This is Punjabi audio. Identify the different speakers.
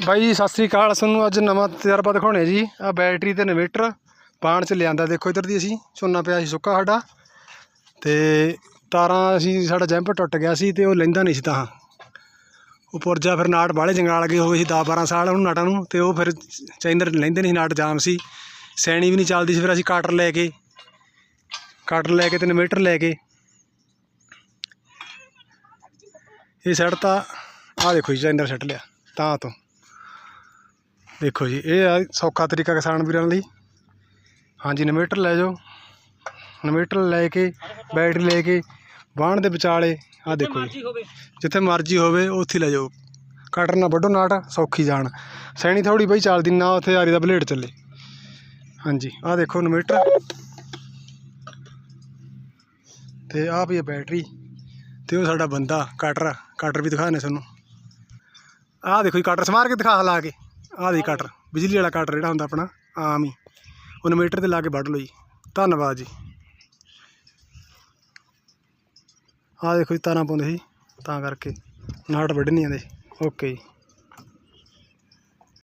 Speaker 1: ਬਾਈ ਜੀ, ਸਤਿ ਸ੍ਰੀ ਅਕਾਲ। ਤੁਹਾਨੂੰ ਅੱਜ ਨਵਾਂ ਤਜਰਬਾ ਦਿਖਾਉਣੇ ਜੀ। ਆ ਬੈਟਰੀ ਤੇ ਇਨਵੇਟਰ ਬਾਣ ਚ ਲਿਆਂਦਾ। ਦੇਖੋ ਇੱਧਰ ਦੀ ਅਸੀਂ, ਝੋਨਾ ਪਿਆ ਸੀ ਸੁੱਕਾ ਸਾਡਾ। ਤੇ ਤਾਰਾਂ ਅਸੀਂ, ਸਾਡਾ ਜੈਂਪਰ ਟੁੱਟ ਗਿਆ ਸੀ ਤੇ ਉਹ ਲੈਂਦਾ ਨਹੀਂ ਸੀ ਤਾਂ। ਉਹ ਪੁਰਜਾ ਫਿਰ ਨਾਟ ਬਾਹਲੇ ਜੰਗਾਲ ਗਏ ਹੋਏ ਸੀ 10 12 ਸਾਲ ਉਹਨੂੰ ਨਾਟਾਂ ਨੂੰ। ਤੇ ਉਹ ਫਿਰ ਚੈਨਰ ਲੈਂਦੇ ਨਹੀਂ ਸੀ ਨਾਟ ਜਾਮ ਸੀ। ਸੈਣੀ ਵੀ ਨਹੀਂ ਚੱਲਦੀ ਸੀ, ਫਿਰ ਅਸੀਂ ਕਾਟਰ ਲੈ ਕੇ ਕਾਟਰ ਲੈ ਕੇ ਤੇ ਇਨਵੇਟਰ ਲੈ ਕੇ। ਇਹ ਸੈੱਟ ਤਾਂ, ਆਹ ਦੇਖੋ ਜੀ ਚੈਨਰ ਸੈੱਟ ਲਿਆ। ਤਾਂ ਤੋਂ। ਦੇਖੋ ਜੀ ਇਹ ਆ ਸੌਖਾ ਤਰੀਕਾ ਕਿਸਾਨ ਵੀਰਾਂ ਲਈ। ਹਾਂਜੀ ਇਨਵੇਟਰ ਲੈ ਜਾਓ। ਇਨਵੇਟਰ ਲੈ ਕੇ ਬੈਟਰੀ ਲੈ ਕੇ ਬਾਣ ਦੇ ਵਿਚਾਲੇ ਆਹ ਦੇਖੋ ਜੀ। ਜਿੱਥੇ ਮਰਜ਼ੀ ਹੋਵੇ। ਉੱਥੇ ਲੈ ਜਾਓ। ਕਟਰ ਨਾ ਵੱਢੋ ਨਾਟ ਸੌਖੀ ਜਾਣ। ਸੈਣੀ ਥੋੜੀ ਬਈ ਚੱਲਦੀ ਨਾ ਉੱਥੇ ਆਰੀ ਦਾ ਬਲੇਡ ਚੱਲੇ। ਹਾਂਜੀ ਆਹ ਦੇਖੋ ਇਨਵੇਟਰ। ਤੇ ਆਹ ਵੀ ਬੈਟਰੀ ਤੇ ਉਹ ਸਾਡਾ ਬੰਦਾ ਕਟਰ। ਕਟਰ ਵੀ ਦਿਖਾਣੇ ਤੁਹਾਨੂੰ। ਆਹ ਦੇਖੋ ਜੀ ਕਟਰ ਸਮਾਰ ਕੇ ਦਿਖਾ ਲਾ ਕੇ। ਆਹ ਦੀ ਕਟਰ ਬਿਜਲੀ ਵਾਲਾ ਕਟਰ ਜਿਹੜਾ ਹੁੰਦਾ ਆਪਣਾ, ਆਮ ਹੀ। ਉਹ ਇਨਵੇਟਰ ਤੇ ਲਾ ਕੇ ਵੱਢ ਲਓ ਜੀ। ਧੰਨਵਾਦ ਜੀ। ਆਹ ਦੇਖੋ ਜੀ, ਤਾਰਾਂ ਪਾਉਂਦੇ ਸੀ, ਤਾਂ ਕਰਕੇ। ਨਾਟ ਵੱਢ ਨਹੀਂ ਆਉਂਦੇ ਓਕੇ ਜੀ।